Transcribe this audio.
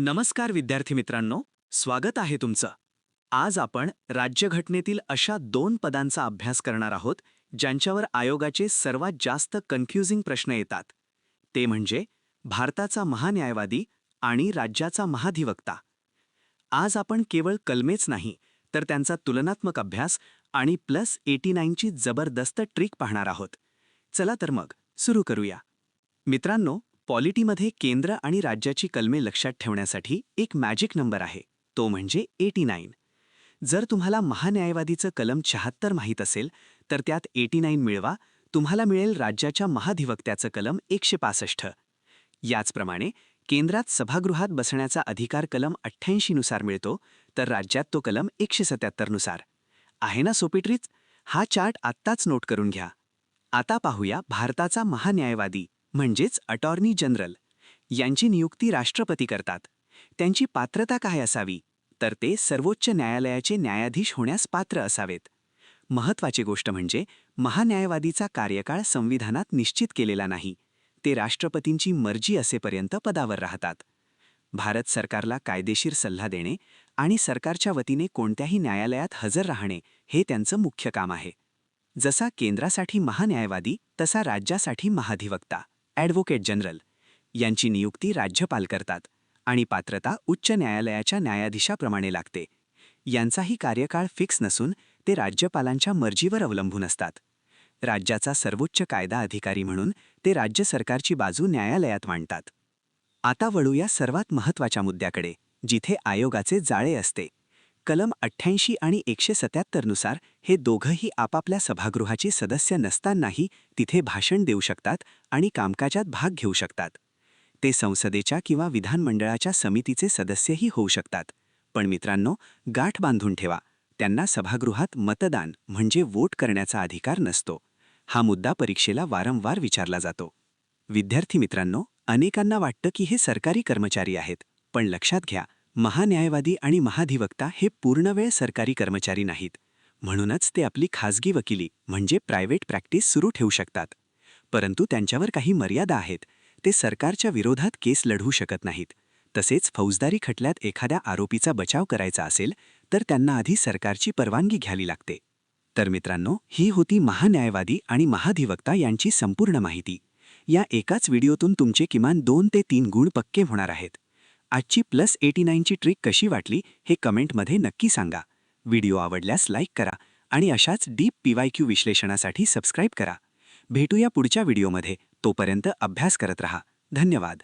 नमस्कार विद्यार्थी मित्रांनो स्वागत आहे तुमचं. आज आपण राज्यघटनेतील अशा दोन पदांचा अभ्यास करणार आहोत ज्यांच्यावर आयोगाचे सर्वात जास्त कन्फ्युजिंग प्रश्न येतात. ते म्हणजे भारताचा महान्यायवादी आणि राज्याचा महाधिवक्ता. आज आपण केवळ कलमेच नाही तर त्यांचा तुलनात्मक अभ्यास आणि प्लस एटी नाईनची जबरदस्त ट्रिक पाहणार आहोत. चला तर मग सुरू करूया. मित्रांनो पॉलिटीमध्ये केंद्र आणि राज्याची कलमे लक्षात ठेवण्यासाठी एक मॅजिक नंबर आहे. तो म्हणजे एटी नाईन जर तुम्हाला महान्यायवादीचं कलम शहात्तर माहीत असेल तर त्यात एटी नाईन मिळवा. तुम्हाला मिळेल राज्याच्या महाधिवक्त्याचं कलम एकशे पासष्ट. याचप्रमाणे केंद्रात सभागृहात बसण्याचा अधिकार कलम अठ्ठ्याऐंशीनुसार मिळतो तर राज्यात तो कलम एकशे सत्याहत्तरनुसार आहे ना सोपिट्रीच? हा चार्ट आत्ताच नोट करून घ्या. आता पाहूया भारताचा महान्यायवादी. म्हणजेच अटॉर्नी जनरल. यांची नियुक्ती राष्ट्रपती करतात. त्यांची पात्रता काय असावी? तर ते सर्वोच्च न्यायालयाचे न्यायाधीश होण्यास पात्र असावेत. महत्वाची गोष्ट म्हणजे महान्यायवादीचा कार्यकाळ संविधानात निश्चित केलेला नाही. ते राष्ट्रपतींची मर्जी असेपर्यंत पदावर राहतात. भारत सरकारला कायदेशीर सल्ला देणे आणि सरकारच्या वतीने कोणत्याही न्यायालयात हजर राहणे हे त्यांचं मुख्य काम आहे. जसा केंद्रासाठी महान्यायवादी तसा राज्यासाठी महाधिवक्ता. Advocate general. यांची नियुक्ती राज्यपाल करतात आणि पात्रता उच्च न्यायालयाच्या न्यायाधीशाप्रमाणे लागते. यांचाही कार्यकाळ फिक्स नसून ते राज्यपालांच्या मर्जीवर अवलंबून असतात. राज्याचा सर्वोच्च कायदा अधिकारी म्हणून ते राज्य सरकारची बाजू न्यायालयात मांडतात. आता वळूया सर्वात महत्त्वाच्या मुद्द्याकडे जिथे आयोगाचे जाळे असते. कलम अठ्ठ्याऐंशी आणि एकशे सत्याहत्तरनुसार हे दोघंही आपापल्या सभागृहाचे सदस्य नसतानाही तिथे भाषण देऊ शकतात आणि कामकाजात भाग घेऊ शकतात. ते संसदेच्या किंवा विधानमंडळाच्या समितीचे सदस्यही होऊ शकतात. पण मित्रांनो गाठ बांधून ठेवा. त्यांना सभागृहात मतदान म्हणजे वोट करण्याचा अधिकार नसतो. हा मुद्दा परीक्षेला वारंवार विचारला जातो. विद्यार्थी मित्रांनो अनेकांना वाटतं की हे सरकारी कर्मचारी आहेत पण लक्षात घ्या महान्यायवादी आणि महाधिवक्ता हे पूर्णवेळ सरकारी कर्मचारी नाहीत. म्हणूनच ते आपली खाजगी वकिली म्हणजे प्रायव्हेट प्रॅक्टिस सुरू ठेवू शकतात. परंतु त्यांच्यावर काही मर्यादा आहेत. ते सरकारच्या विरोधात केस लढवू शकत नाहीत. तसेच फौजदारी खटल्यात एखाद्या आरोपीचा बचाव करायचा असेल तर त्यांना आधी सरकारची परवानगी घ्यावी लागते. तर मित्रांनो ही होती महान्यायवादी आणि महाधिवक्ता यांची संपूर्ण माहिती. या एकाच व्हिडिओतून तुमचे किमान दोन ते तीन गुण पक्के होणार आहेत. आजची प्लस एटी नाईनची ट्रिक कशी वाटली हे कमेंटमध्ये नक्की सांगा. व्हिडिओ आवडल्यास लाईक करा आणि अशाच डीप पीवायक्यू विश्लेषणासाठी सबस्क्राईब करा. भेटूया पुढच्या व्हिडिओमध्ये. तोपर्यंत अभ्यास करत रहा. धन्यवाद.